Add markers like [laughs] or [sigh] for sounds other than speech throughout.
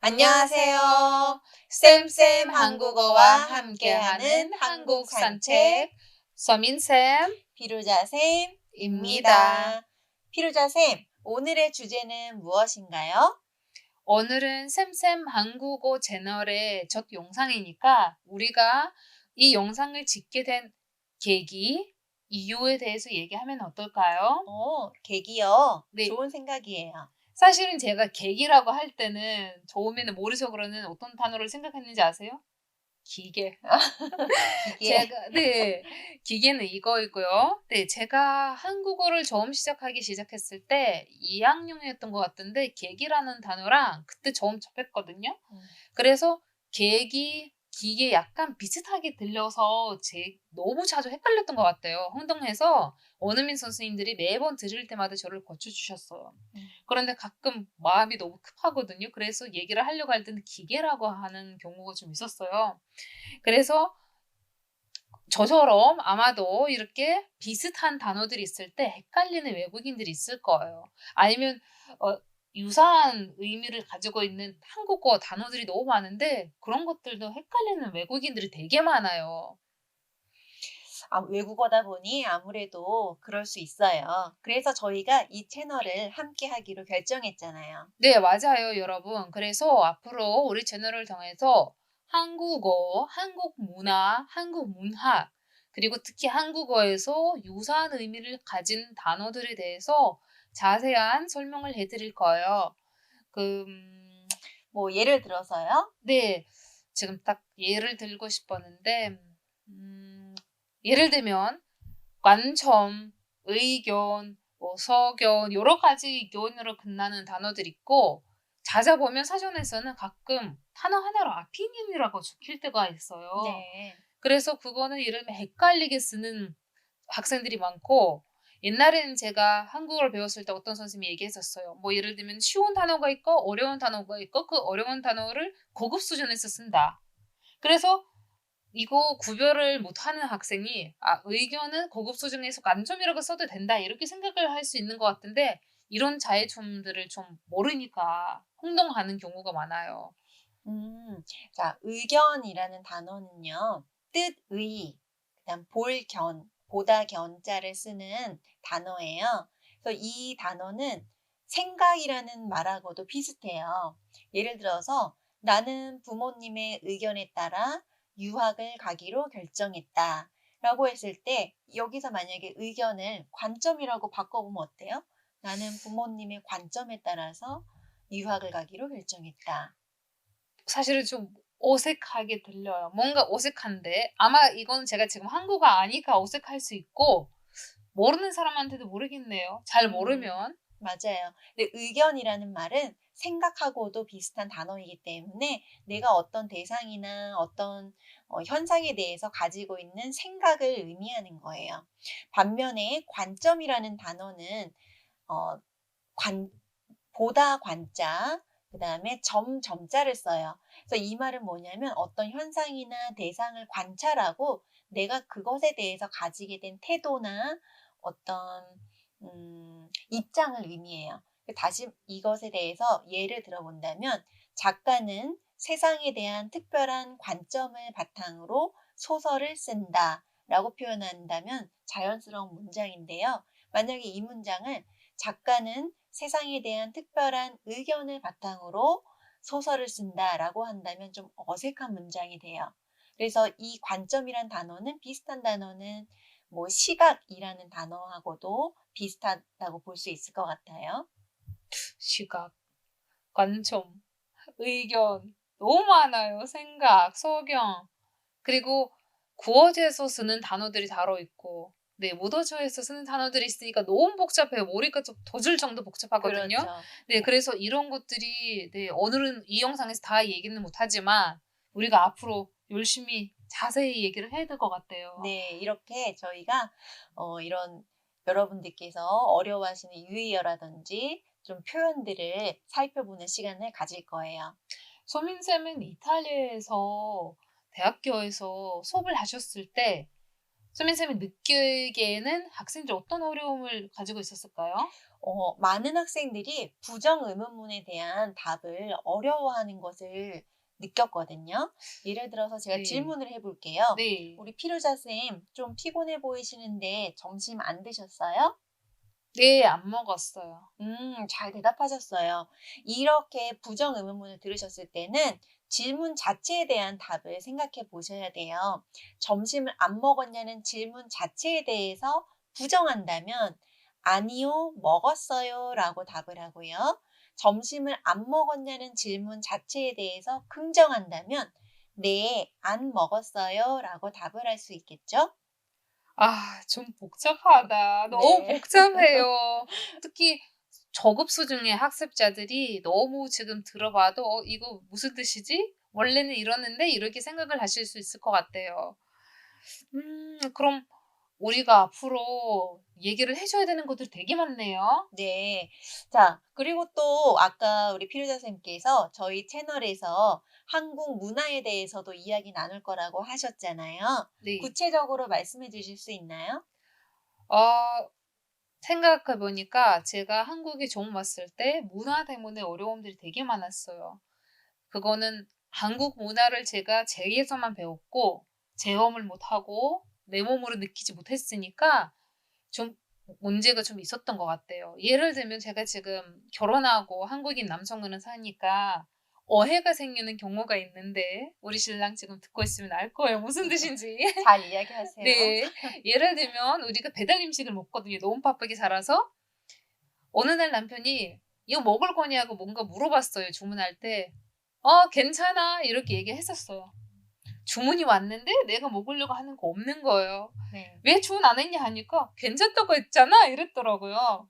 안녕하세요. 쌤쌤 한국어와 함께하는 한국 산책 서민쌤입니다. 피루자쌤입니다. 피루자쌤, 오늘의 주제는 무엇인가요? 오늘은 쌤쌤 한국어 채널의 첫 영상이니까 우리가 이 영상을 찍게 된 계기, 이유에 대해서 얘기하면 어떨까요? 어, 계기요. 네. 좋은 생각이에요. 사실은 제가 계기라고 할 때는 처음에는 머릿속으로는 어떤 단어를 생각했는지 아세요? 기계. 기계. 제가 네 [laughs] 기계는 이거이고요. 네 제가 한국어를 처음 시작하기 시작했을 때 2학년이었던 것 같은데 계기라는 단어랑 그때 처음 접했거든요. 음. 그래서 계기 기계 약간 비슷하게 들려서 제 너무 자주 헷갈렸던 것 같아요. 흥동해서 원어민 선생님들이 매번 들을 때마다 저를 고쳐주셨어요. 음. 그런데 가끔 마음이 너무 급하거든요. 그래서 얘기를 하려고 할 때는 기계라고 하는 경우가 좀 있었어요. 그래서 저처럼 아마도 이렇게 비슷한 단어들이 있을 때 헷갈리는 외국인들이 있을 거예요. 아니면 어, 유사한 의미를 가지고 있는 한국어 단어들이 너무 많은데 그런 것들도 헷갈리는 외국인들이 되게 많아요. 아, 외국어다 보니 아무래도 그럴 수 있어요. 그래서 저희가 이 채널을 함께 하기로 결정했잖아요. 네, 맞아요, 여러분. 그래서 앞으로 우리 채널을 통해서 한국어, 한국 문화, 한국 문학, 그리고 특히 한국어에서 유사한 의미를 가진 단어들에 대해서 자세한 설명을 해드릴 거예요. 그, 음, 뭐 예를 들어서요. 네, 지금 딱 예를 들고 싶었는데, 음, 예를 들면, 관점, 의견, 뭐 서견, 여러 가지 견으로 끝나는 단어들 있고, 찾아보면 사전에서는 가끔 단어 하나로 opinion이라고 적힐 때가 있어요. 네. 그래서 그거는 이름이 헷갈리게 쓰는 학생들이 많고 옛날에는 제가 한국어를 배웠을 때 어떤 선생님이 얘기했었어요. 뭐 예를 들면 쉬운 단어가 있고 어려운 단어가 있고 그 어려운 단어를 고급 수준에서 쓴다. 그래서 이거 구별을 못하는 학생이 아 의견은 고급 수준에서 관점이라고 써도 된다 이렇게 생각을 할 수 있는 것 같은데 이런 자의점들을 좀 모르니까 혼동하는 경우가 많아요. 음, 자, 의견이라는 단어는요, 뜻의, 그다음 볼견, 보다 견자를 쓰는 단어예요. 그래서 이 단어는 생각이라는 말하고도 비슷해요. 예를 들어서 나는 부모님의 의견에 따라 유학을 가기로 결정했다. 라고 했을 때 여기서 만약에 의견을 관점이라고 바꿔보면 어때요? 나는 부모님의 관점에 따라서 유학을 가기로 결정했다. 사실은 좀 어색하게 들려요. 뭔가 어색한데 아마 이건 제가 지금 한국어 아니까 어색할 수 있고 모르는 사람한테도 모르겠네요. 잘 음. 모르면 맞아요. 근데 의견이라는 말은 생각하고도 비슷한 단어이기 때문에 내가 어떤 대상이나 어떤 어, 현상에 대해서 가지고 있는 생각을 의미하는 거예요. 반면에 관점이라는 단어는 어, 관, 보다 관자, 그 다음에 점, 점자를 써요. 그래서 이 말은 뭐냐면 어떤 현상이나 대상을 관찰하고 내가 그것에 대해서 가지게 된 태도나 어떤 음, 입장을 의미해요. 다시 이것에 대해서 예를 들어본다면 작가는 세상에 대한 특별한 관점을 바탕으로 소설을 쓴다 라고 표현한다면 자연스러운 문장인데요. 만약에 이 문장을 작가는 세상에 대한 특별한 의견을 바탕으로 소설을 쓴다라고 한다면 좀 어색한 문장이 돼요. 그래서 이 관점이란 단어는 비슷한 단어는 뭐 시각이라는 단어하고도 비슷하다고 볼 수 있을 것 같아요. 시각, 관점, 의견 너무 많아요. 생각, 소경 그리고 구어제에서 쓰는 단어들이 다뤄 있고 네, 모더저에서 쓰는 단어들이 있으니까 너무 복잡해요. 머리가 좀 도질 정도 복잡하거든요. 그렇죠. 네, 그래서 이런 것들이 네, 오늘은 이 영상에서 다 얘기는 못하지만 우리가 앞으로 열심히 자세히 얘기를 해야 될 것 같아요. 네, 이렇게 저희가 어, 이런 여러분들께서 어려워하시는 유의어라든지 좀 표현들을 살펴보는 시간을 가질 거예요. 소민쌤은 이탈리아에서 대학교에서 수업을 하셨을 때 소민쌤이 느끼기에는 학생들이 어떤 어려움을 가지고 있었을까요? 어 많은 학생들이 부정 의문문에 대한 답을 어려워하는 것을 느꼈거든요. 예를 들어서 제가 네. 질문을 해 볼게요. 네. 우리 피루자 쌤 좀 피곤해 보이시는데 점심 안 드셨어요? 네, 안 먹었어요. 음, 잘 대답하셨어요. 이렇게 부정 의문문을 들으셨을 때는 질문 자체에 대한 답을 생각해 보셔야 돼요. 점심을 안 먹었냐는 질문 자체에 대해서 부정한다면 아니요, 먹었어요 라고 답을 하고요. 점심을 안 먹었냐는 질문 자체에 대해서 긍정한다면 네, 안 먹었어요 라고 답을 할 수 있겠죠? 아, 좀 복잡하다. 너무 네. 복잡해요. [laughs] 특히 저급 수준의 학습자들이 너무 지금 들어봐도 어, 이거 무슨 뜻이지? 원래는 이러는데 이렇게 생각을 하실 수 있을 것 같아요. 음, 그럼 우리가 앞으로 얘기를 해줘야 되는 것들 되게 많네요. 네. 자, 그리고 또 아까 우리 피루자 쌤께서 저희 채널에서 한국 문화에 대해서도 이야기 나눌 거라고 하셨잖아요. 네. 구체적으로 말씀해 주실 수 있나요? 어, 생각해 보니까 제가 한국에 처음 왔을 때 문화 때문에 어려움들이 되게 많았어요. 그거는 한국 문화를 제가 제에서만 배웠고 체험을 못하고 내 몸으로 느끼지 못했으니까 좀 문제가 좀 있었던 것 같아요. 예를 들면 제가 지금 결혼하고 한국인 남성과는 사니까 어해가 생기는 경우가 있는데 우리 신랑 지금 듣고 있으면 알 거예요. 무슨 뜻인지. [laughs] 잘 이야기하세요. 네. 예를 들면 우리가 배달 음식을 먹거든요. 너무 바쁘게 살아서. 어느 날 남편이 이거 먹을 거냐고 뭔가 물어봤어요. 주문할 때. 어, 괜찮아. 이렇게 얘기했었어요. 주문이 왔는데 내가 먹으려고 하는 거 없는 거예요. 네. 왜 주문 안 했냐 하니까 괜찮다고 했잖아. 이랬더라고요.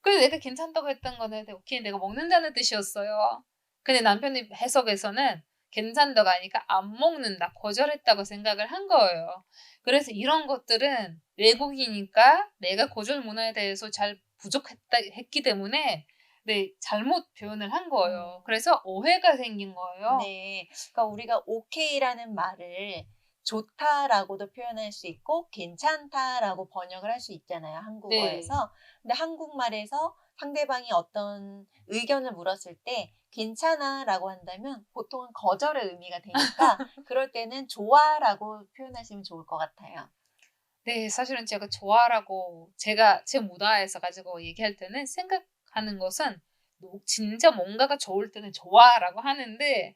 그래서 내가 괜찮다고 했던 거는 오케이 내가 먹는다는 뜻이었어요. 근데 남편의 해석에서는 괜찮다가 아니까 안 먹는다, 거절했다고 생각을 한 거예요. 그래서 이런 것들은 외국이니까 내가 거절 문화에 대해서 잘 부족했다 했기 때문에 네, 잘못 표현을 한 거예요. 음. 그래서 오해가 생긴 거예요. 네. 그러니까 우리가 오케이라는 말을 좋다라고도 표현할 수 있고 괜찮다라고 번역을 할 수 있잖아요. 한국어에서. 근데 한국말에서 상대방이 어떤 의견을 물었을 때 괜찮아 라고 한다면 보통은 거절의 의미가 되니까 [laughs] 그럴 때는 좋아 라고 표현하시면 좋을 것 같아요. 네, 사실은 제가 좋아라고 제가 제 문화에서 가지고 얘기할 때는 생각하는 것은 뭐 진짜 뭔가가 좋을 때는 좋아라고 하는데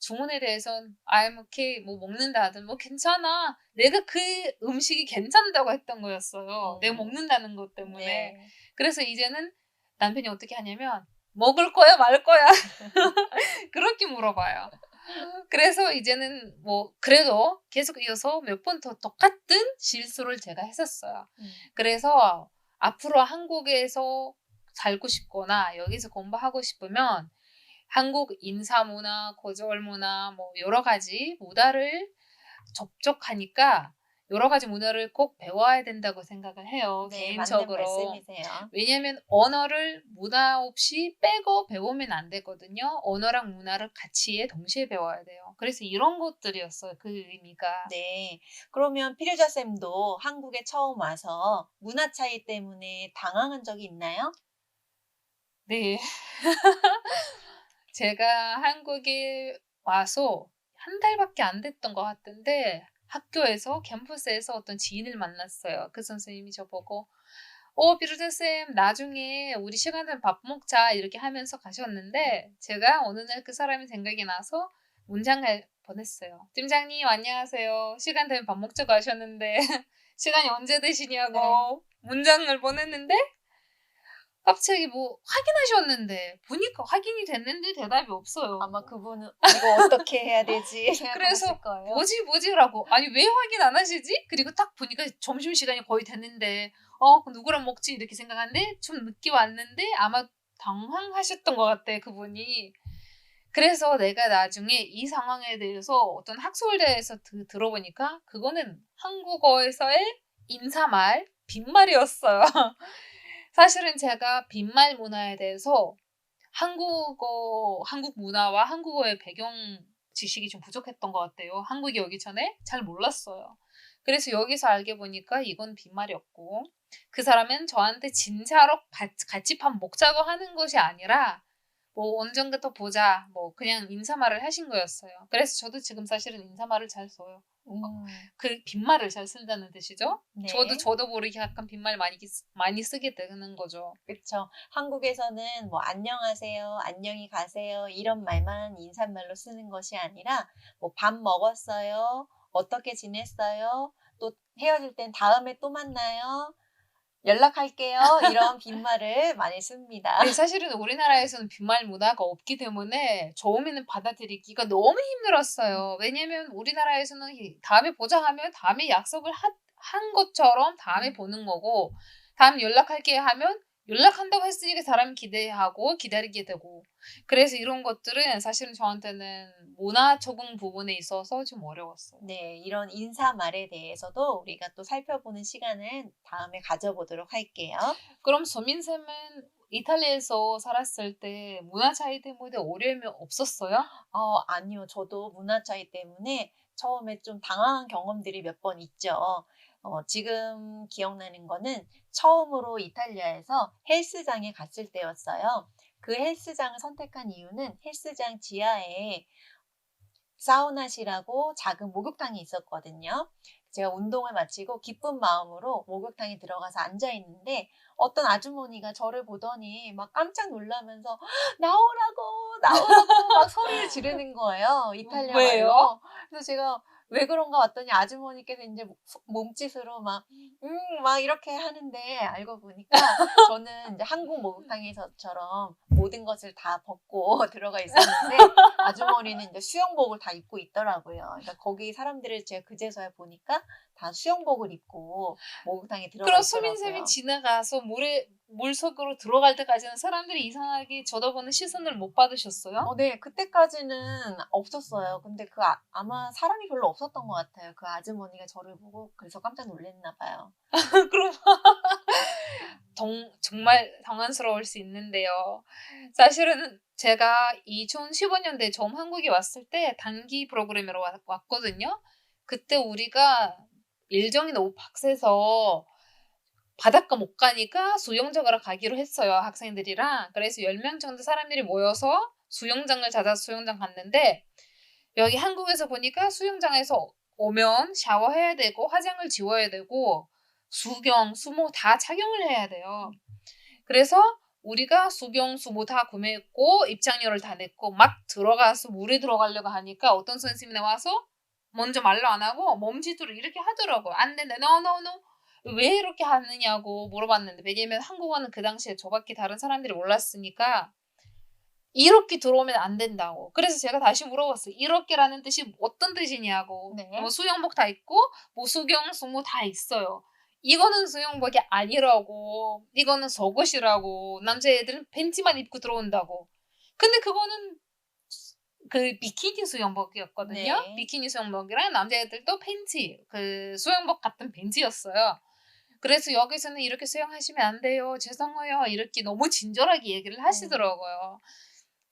주문에 대해서는 I'm okay 뭐 먹는다 하든 뭐 괜찮아 내가 그 음식이 괜찮다고 했던 거였어요 음. 내가 먹는다는 것 때문에 네. 그래서 이제는 남편이 어떻게 하냐면 먹을 거야 말 거야 [laughs] 그렇게 물어봐요. 그래서 이제는 뭐 그래도 계속 이어서 몇 번 더 똑같은 실수를 제가 했었어요. 음. 그래서 앞으로 한국에서 살고 싶거나 여기서 공부하고 싶으면 한국 인사 문화, 거절 문화 뭐 여러 가지 문화를 접촉하니까 여러 가지 문화를 꼭 배워야 된다고 생각을 해요. 네, 개인적으로. 왜냐하면 언어를 문화 없이 빼고 배우면 안 되거든요. 언어랑 문화를 같이 동시에 배워야 돼요. 그래서 이런 것들이었어요. 그 의미가. 네. 그러면 피르자 쌤도 한국에 처음 와서 문화 차이 때문에 당황한 적이 있나요? 네. [laughs] 제가 한국에 와서 한 달밖에 안 됐던 것 같은데 학교에서 캠퍼스에서 어떤 지인을 만났어요. 그 선생님이 저보고 어 비루자 쌤 나중에 우리 시간 되면 밥 먹자 이렇게 하면서 가셨는데 제가 어느 날 그 사람이 생각이 나서 문장을 보냈어요. 팀장님 안녕하세요. 시간 되면 밥 먹자고 하셨는데 [laughs] 시간이 언제 되시냐고 문장을 보냈는데 갑자기 뭐 확인하셨는데 보니까 확인이 됐는데 대답이 없어요. 아마 그분은 [laughs] 이거 어떻게 해야 되지 그래서 거예요. 뭐지 뭐지라고 아니 왜 확인 안 하시지? 그리고 딱 보니까 점심 시간이 거의 됐는데 어 누구랑 먹지 이렇게 생각하는데 좀 늦게 왔는데 아마 당황하셨던 것 같아 그분이. 그래서 내가 나중에 이 상황에 대해서 어떤 학술대에서 드- 들어보니까 그거는 한국어에서의 인사말 빈말이었어요. [laughs] 사실은 제가 빈말 문화에 대해서 한국어, 한국 문화와 한국어의 배경 지식이 좀 부족했던 것 같아요. 한국에 오기 전에 잘 몰랐어요. 그래서 여기서 알게 보니까 이건 빈말이었고 그 사람은 저한테 진짜로 바- 같이 밥 먹자고 하는 것이 아니라 뭐 언젠가 또 보자 뭐 그냥 인사말을 하신 거였어요. 그래서 저도 지금 사실은 인사말을 잘 써요. 음. 그 빈말을 잘 쓴다는 뜻이죠. 네. 저도 저도 모르게 약간 빈말 많이 쓰- 많이 쓰게 되는 거죠. 그렇죠. 한국에서는 뭐 안녕하세요, 안녕히 가세요 이런 말만 인사말로 쓰는 것이 아니라 뭐 밥 먹었어요, 어떻게 지냈어요, 또 헤어질 땐 다음에 또 만나요, 연락할게요 이런 빈말을 많이 씁니다. 근데 사실은 우리나라에서는 빈말 문화가 없기 때문에 처음에는 받아들이기가 너무 힘들었어요. 왜냐면 우리나라에서는 이- 다음에 보자 하면 다음에 약속을 하- 한 것처럼 다음에 음. 보는 거고 다음에 연락할게 하면 연락한다고 했으니까 사람이 기대하고 기다리게 되고 그래서 이런 것들은 사실은 저한테는 문화 적응 부분에 있어서 좀 어려웠어요. 네, 이런 인사말에 대해서도 우리가 또 살펴보는 시간을 다음에 가져보도록 할게요. 그럼 소민쌤은 이탈리아에서 살았을 때 문화 차이 때문에 어려움이 없었어요? 어, 아니요. 저도 문화 차이 때문에 처음에 좀 당황한 경험들이 몇 번 있죠. 어, 지금 기억나는 거는 처음으로 이탈리아에서 헬스장에 갔을 때였어요. 그 헬스장을 선택한 이유는 헬스장 지하에 사우나실하고 작은 목욕탕이 있었거든요. 제가 운동을 마치고 기쁜 마음으로 목욕탕에 들어가서 앉아 있는데 어떤 아주머니가 저를 보더니 막 깜짝 놀라면서 나오라고 나오라고 막 소리를 지르는 거예요. 이탈리아 왜요? 말로. 그래서 제가 왜 그런가 왔더니 아주머니께서 이제 몸짓으로 막, 음, 막 이렇게 하는데 알고 보니까 [laughs] 저는 이제 한국 목욕탕에서처럼 모든 것을 다 벗고 [laughs] 들어가 있었는데 [laughs] 아주머니는 이제 수영복을 다 입고 있더라고요. 그러니까 거기 사람들을 제가 그제서야 보니까 다 수영복을 입고 목욕탕에 들어가 그럼. 수민쌤이 지나가서 물에 물 속으로 들어갈 때까지는 사람들이 이상하게 쳐다보는 시선을 못 받으셨어요? 어, 네, 그때까지는 없었어요. 근데 그 아, 아마 사람이 별로 없었던 것 같아요. 그 아주머니가 저를 보고 그래서 깜짝 놀랐나 봐요. [laughs] 그럼 [laughs] 정, 정말 당황스러울 수 있는데요. 사실은 제가 2015년도에 처음 한국에 왔을 때 단기 프로그램으로 왔, 왔거든요. 그때 우리가 일정이 너무 빡세서 바닷가 못 가니까 수영장으로 가기로 했어요. 학생들이랑. 그래서 10명 정도 사람들이 모여서 수영장을 찾아서 수영장 갔는데 여기 한국에서 보니까 수영장에서 오면 샤워해야 되고 화장을 지워야 되고 수경, 수모 다 착용을 해야 돼요. 그래서 우리가 수경, 수모 다 구매했고 입장료를 다 냈고 막 들어가서 물에 들어가려고 하니까 어떤 선생님이 나와서 먼저 말로 안 하고 몸짓으로 이렇게 하더라고요. 안 된다. no, no, no. 왜 이렇게 하느냐고 물어봤는데 왜냐면 한국어는 그 당시에 저밖에 다른 사람들이 몰랐으니까 이렇게 들어오면 안 된다고. 그래서 제가 다시 물어봤어요. 이렇게라는 뜻이 어떤 뜻이냐고. 네. 뭐 수영복 다 있고 뭐 수경, 수모 다 있어요. 이거는 수영복이 아니라고. 이거는 속옷이라고. 남자애들은 팬티만 입고 들어온다고. 근데 그거는 그 비키니 수영복이었거든요. 네. 비키니 수영복이랑 남자애들도 팬티, 그 수영복 같은 팬티였어요. 그래서 여기서는 이렇게 수영하시면 안 돼요. 죄송해요. 이렇게 너무 친절하게 얘기를 하시더라고요.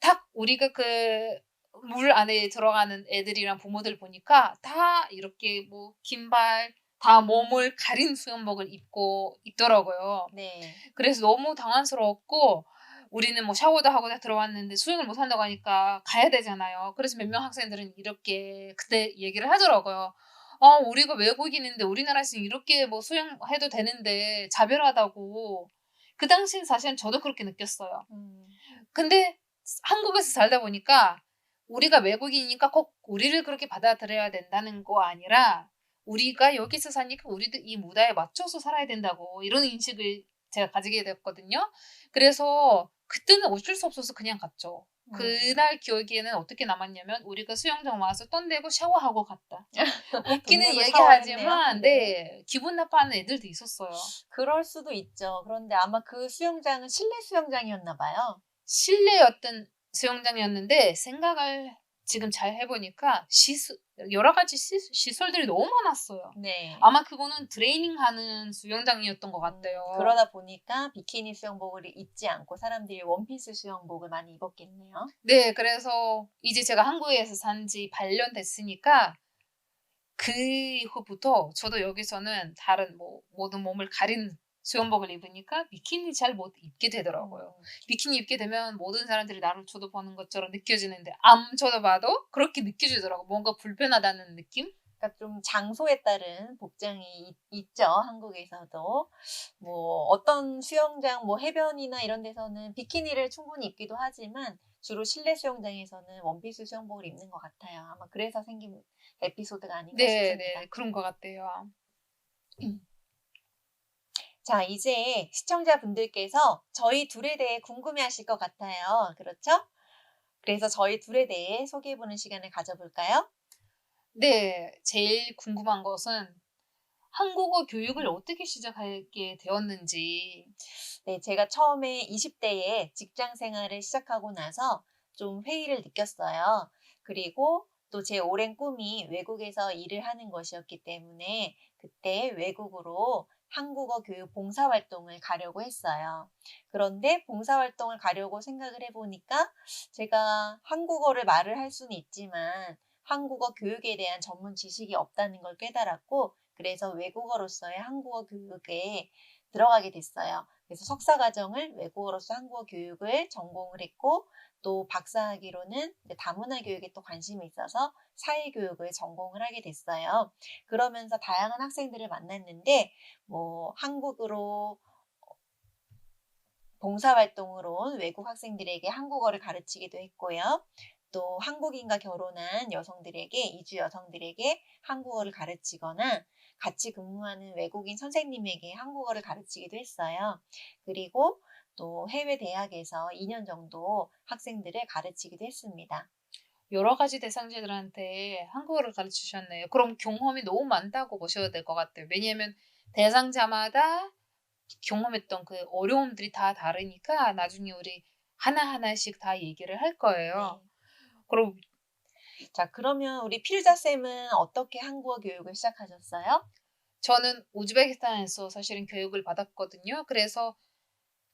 딱 우리가 그 물 안에 들어가는 애들이랑 부모들 보니까 다 이렇게 뭐 긴발 다 몸을 가린 수영복을 입고 있더라고요. 네. 그래서 너무 당황스러웠고 우리는 뭐 샤워도 하고 다 들어왔는데 수영을 못 한다고 하니까 가야 되잖아요. 그래서 몇 명 학생들은 이렇게 그때 얘기를 하더라고요. 어, 우리가 외국인인데 우리나라에서 이렇게 뭐 수영해도 되는데 자별하다고. 그 당시엔 사실은 저도 그렇게 느꼈어요. 음, 근데 한국에서 살다 보니까 우리가 외국인이니까 꼭 우리를 그렇게 받아들여야 된다는 거 아니라 우리가 여기서 사니까 우리도 이 문화에 맞춰서 살아야 된다고 이런 인식을 제가 가지게 됐거든요. 그래서 그때는 어쩔 수 없어서 그냥 갔죠. 음. 그날 기억에는 어떻게 남았냐면 우리가 수영장 와서 떤대고 샤워하고 갔다. [laughs] 웃기는 얘기하지만 샤워했네요. 네 기분 나빠하는 애들도 있었어요. 그럴 수도 있죠. 그런데 아마 그 수영장은 실내 수영장이었나 봐요. 실내였던 수영장이었는데 생각을 지금 잘 해보니까 시스, 여러 가지 시, 시설들이 너무 많았어요. 네. 아마 그거는 트레이닝하는 수영장이었던 것 같아요. 그러다 보니까 비키니 수영복을 입지 않고 사람들이 원피스 수영복을 많이 입었겠네요. 네, 그래서 이제 제가 한국에서 산 지 8년 됐으니까 그 이후부터 저도 여기서는 다른 뭐 모든 몸을 가린 수영복을 입으니까 비키니 잘 못 입게 되더라고요. 음. 비키니 입게 되면 모든 사람들이 나를 쳐다보는 것처럼 느껴지는데 안 쳐다봐도 그렇게 느껴지더라고. 뭔가 불편하다는 느낌? 그러니까 좀 장소에 따른 복장이 있- 있죠. 한국에서도. 뭐 어떤 수영장 뭐 해변이나 이런 데서는 비키니를 충분히 입기도 하지만 주로 실내 수영장에서는 원피스 수영복을 입는 것 같아요. 아마 그래서 생긴 에피소드가 아닌가 네, 싶습니다. 네, 그런 것 같아요. 자, 이제 시청자분들께서 저희 둘에 대해 궁금해 하실 것 같아요. 그렇죠? 그래서 저희 둘에 대해 소개해보는 시간을 가져볼까요? 네, 제일 궁금한 것은 한국어 교육을 어떻게 시작하게 되었는지. 네, 제가 처음에 20대에 직장 생활을 시작하고 나서 좀 회의를 느꼈어요. 그리고 또 제 오랜 꿈이 외국에서 일을 하는 것이었기 때문에 그때 외국으로 한국어 교육 봉사활동을 가려고 했어요. 그런데 봉사활동을 가려고 생각을 해보니까 제가 한국어를 말을 할 수는 있지만 한국어 교육에 대한 전문 지식이 없다는 걸 깨달았고 그래서 외국어로서의 한국어 교육에 들어가게 됐어요. 그래서 석사 과정을 외국어로서 한국어 교육을 전공을 했고 또 박사학위로는 다문화 교육에 또 관심이 있어서 사회 교육을 전공을 하게 됐어요. 그러면서 다양한 학생들을 만났는데 뭐 한국으로 봉사활동으로 온 외국 학생들에게 한국어를 가르치기도 했고요. 또 한국인과 결혼한 여성들에게 이주 여성들에게 한국어를 가르치거나 같이 근무하는 외국인 선생님에게 한국어를 가르치기도 했어요. 그리고 또 해외 대학에서 2년 정도 학생들을 가르치기도 했습니다. 여러 가지 대상자들한테 한국어를 가르치셨네요. 그럼 경험이 너무 많다고 보셔야 될것 같아요. 왜냐하면 대상자마다 경험했던 그 어려움들이 다 다르니까 나중에 우리 하나하나씩 다 얘기를 할 거예요. 네. 그럼 자, 그러면 우리 피르자 쌤은 어떻게 한국어 교육을 시작하셨어요? 저는 우즈베키스탄에서 사실은 교육을 받았거든요. 그래서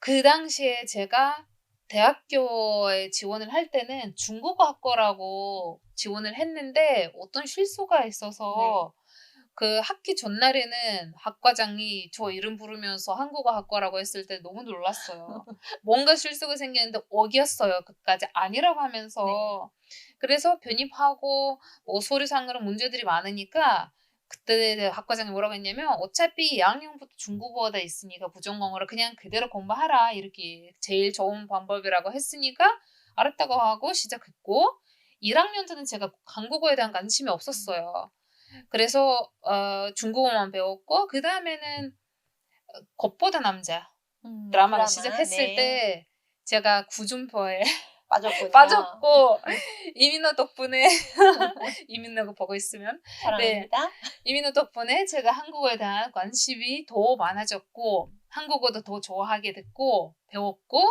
그 당시에 제가 대학교에 지원을 할 때는 중국어 학과라고 지원을 했는데 어떤 실수가 있어서 그 학기 전날에는 학과장이 저 이름 부르면서 한국어 학과라고 했을 때 너무 놀랐어요. [laughs] 뭔가 실수가 생겼는데 어기였어요. 그까지 아니라고 하면서 그래서 변입하고 뭐 서류상으로 문제들이 많으니까 그때 학과장이 뭐라고 했냐면 어차피 2학년부터 중국어가 있으니까 부전공어를 그냥 그대로 공부하라 이렇게 제일 좋은 방법이라고 했으니까 알았다고 하고 시작했고 1학년 때는 제가 한국어에 대한 관심이 없었어요. 그래서 어, 중국어만 배웠고 그 다음에는 겉보다 남자 음, 드라마를 드라마, 시작했을 네. 때 제가 구준표에 빠졌군요. 빠졌고 이민호 덕분에 [laughs] 이민호가 보고 있으면 사랑합니다. 이민호 덕분에 제가 한국어에 대한 관심이 더 많아졌고 한국어도 더 좋아하게 됐고 배웠고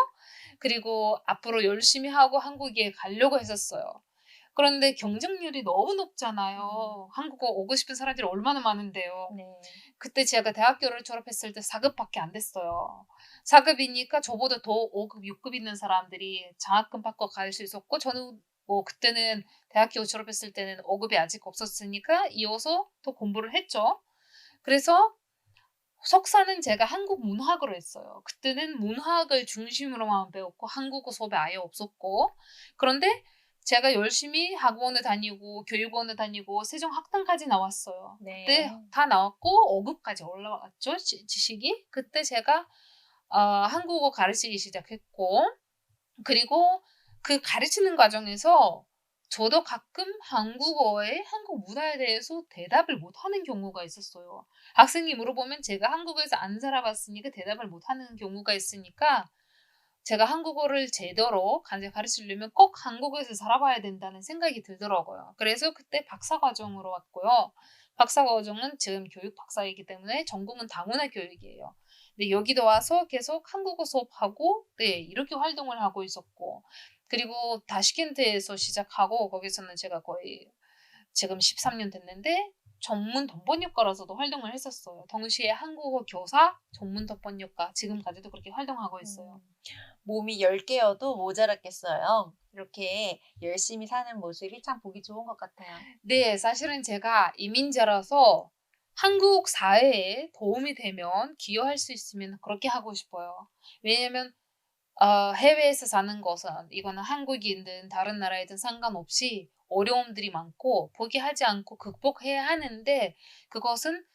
그리고 앞으로 열심히 하고 한국에 가려고 했었어요. 그런데 경쟁률이 너무 높잖아요. 한국어 오고 싶은 사람들이 얼마나 많은데요. 네. 그때 제가 대학교를 졸업했을 때 4급밖에 안 됐어요. 4급이니까 저보다 더 5급, 6급 있는 사람들이 장학금 받고 갈 수 있었고 저는 뭐 그때는 대학교 졸업했을 때는 5급이 아직 없었으니까 이어서 더 공부를 했죠. 그래서 석사는 제가 한국 문학으로 했어요. 그때는 문학을 중심으로만 배웠고 한국어 수업이 아예 없었고 그런데 제가 열심히 학원을 다니고 교육원을 다니고 세종학당까지 나왔어요. 네. 그때 다 나왔고 5급까지 올라왔죠 지- 지식이 그때 제가 어, 한국어 가르치기 시작했고 그리고 그 가르치는 과정에서 저도 가끔 한국어에 한국 문화에 대해서 대답을 못하는 경우가 있었어요. 학생이 물어보면 제가 한국에서 안 살아봤으니까 대답을 못하는 경우가 있으니까 제가 한국어를 제대로 간제 가르치려면 꼭 한국에서 살아봐야 된다는 생각이 들더라고요. 그래서 그때 박사 과정으로 왔고요. 박사 과정은 지금 교육 박사이기 때문에 전공은 다문화 교육이에요. 근데 여기도 와서 계속 한국어 수업하고 네 이렇게 활동을 하고 있었고 그리고 다시켄트에서 시작하고 거기서는 제가 거의 지금 13년 됐는데 전문 덕번역가로서도 활동을 했었어요. 동시에 한국어 교사, 전문 덕번역가 지금까지도 그렇게 활동하고 있어요. 음, 몸이 10개여도 모자랐겠어요. 이렇게 열심히 사는 모습이 참 보기 좋은 것 같아요. 네, 사실은 제가 이민자라서 한국 사회에 도움이 되면 기여할 수 있으면 그렇게 하고 싶어요. 왜냐면 어, 해외에서 사는 것은 이거는 한국이든 다른 나라이든 상관없이 어려움들이 많고 포기하지 않고 극복해야 하는데 그것은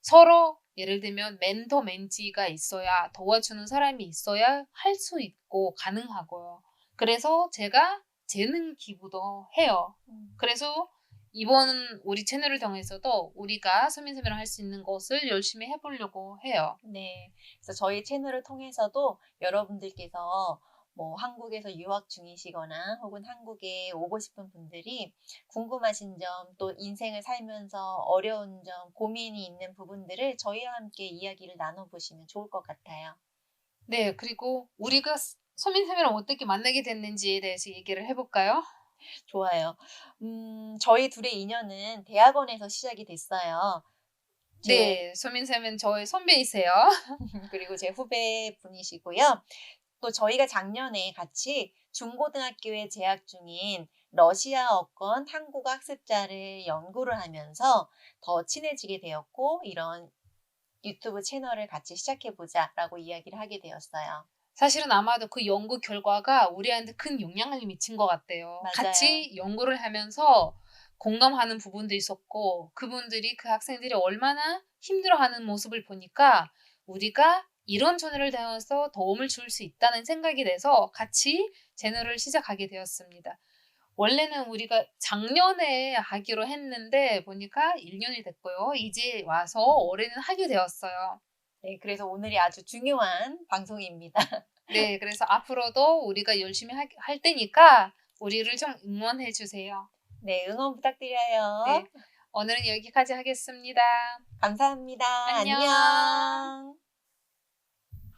서로 예를 들면 멘토 멘티가 있어야 도와주는 사람이 있어야 할 수 있고 가능하고요. 그래서 제가 재능 기부도 해요. 음. 그래서 이번 우리 채널을 통해서도 우리가 서민서민을 할수 있는 것을 열심히 해보려고 해요. 네. 그래서 저희 채널을 통해서도 여러분들께서 뭐 한국에서 유학 중이시거나 혹은 한국에 오고 싶은 분들이 궁금하신 점, 또 인생을 살면서 어려운 점, 고민이 있는 부분들을 저희와 함께 이야기를 나눠보시면 좋을 것 같아요. 네, 그리고 우리가 스- 서민서민을 어떻게 만나게 됐는지에 대해서 얘기를 해볼까요? 좋아요. 음, 저희 둘의 인연은 대학원에서 시작이 됐어요. 제- 네, 서민서민 저의 선배이세요. [laughs] 그리고 제 후배 분이시고요. 또 저희가 작년에 같이 중고등학교에 재학 중인 러시아어권 한국어 학습자를 연구를 하면서 더 친해지게 되었고 이런 유튜브 채널을 같이 시작해보자라고 이야기를 하게 되었어요. 사실은 아마도 그 연구 결과가 우리한테 큰 영향을 미친 것 같아요. 맞아요. 같이 연구를 하면서 공감하는 부분도 있었고 그분들이 그 학생들이 얼마나 힘들어하는 모습을 보니까 우리가 이런 채널을 통해서 도움을 줄 수 있다는 생각이 돼서 같이 채널을 시작하게 되었습니다. 원래는 우리가 작년에 하기로 했는데 보니까 1년이 됐고요. 이제 와서 올해는 하게 되었어요. 네, 그래서 오늘이 아주 중요한 방송입니다. [laughs] 네, 그래서 앞으로도 우리가 열심히 하- 할 테니까 우리를 좀 응원해 주세요. 네, 응원 부탁드려요. 네, 오늘은 여기까지 하겠습니다. 감사합니다. 안녕. 안녕.